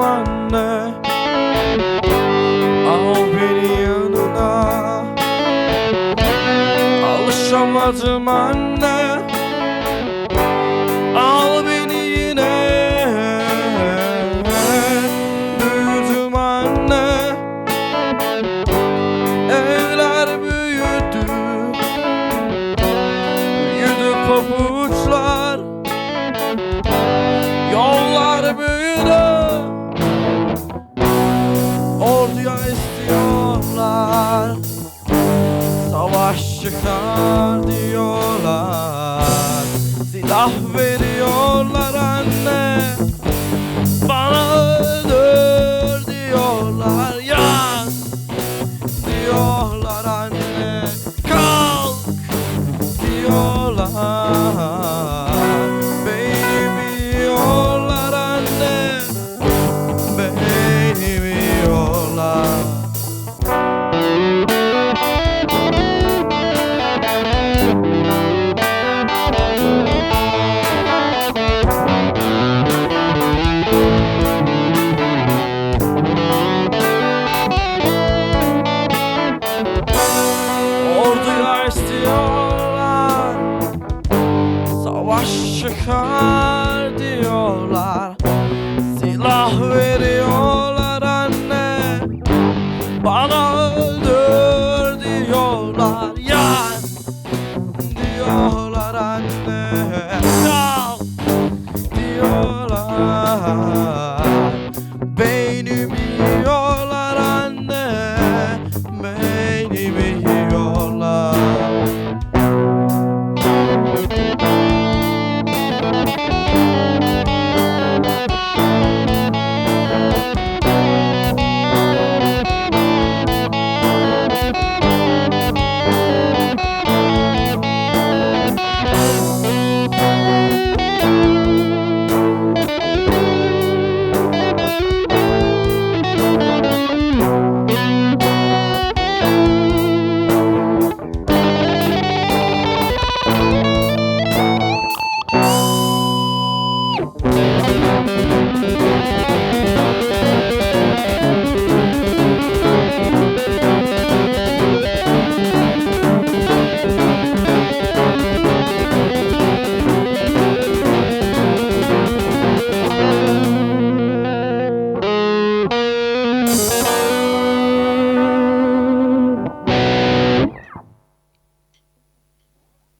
anne Al beni yanına. Alışamadım anne. Al beni yine. Büyüdüm anne. Evler büyüdü. Büyüdü pabuçlar. Yollar büyüdü. Savaş çıkar diyorlar. Silah veriyorlar anne. Bana öldür diyorlar. Yan diyorlar anne. Kalk diyorlar Savaş çıkar diyorlar. Silah veriyorlar